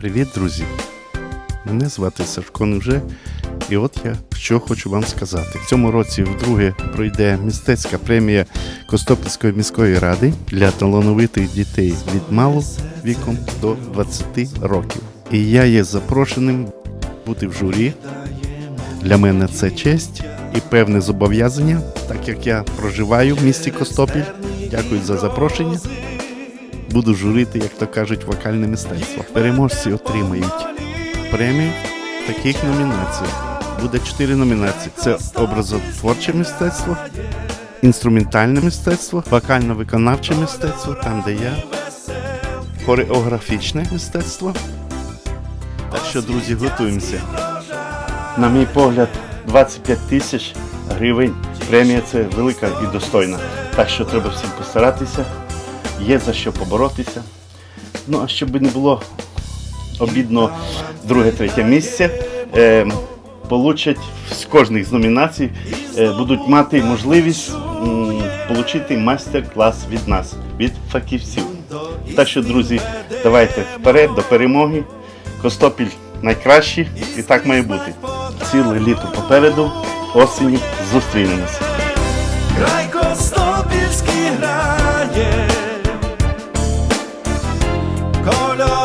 Привіт, друзі! Мене звати Сашко Невже, і от я що хочу вам сказати. В цьому році вдруге пройде мистецька премія Костопільської міської ради для талановитих дітей від малого віком до 20 років. І я є запрошеним бути в журі. Для мене це честь і певне зобов'язання, так як я проживаю в місті Костопіль. Дякую за запрошення. Буду журити, як то кажуть, вокальне мистецтво. Переможці отримають премію в таких номінаціях. Буде чотири номінації: це образотворче мистецтво, інструментальне мистецтво, вокально-виконавче мистецтво, там де я, хореографічне мистецтво. Так що, друзі, готуємося. На мій погляд, 25 тисяч гривень. Премія це велика і достойна. Так що треба всім постаратися, є за що поборотися. Ну, а щоб не було обідно друге-третє місце, е, получать з кожних з номінацій, е, будуть мати можливість м, майстер-клас від нас, від фахівців. Так що, друзі, давайте вперед до перемоги. Костопіль найкращий і так має бути. Ціле літо попереду, осінь зустрінемося. Край Oh no.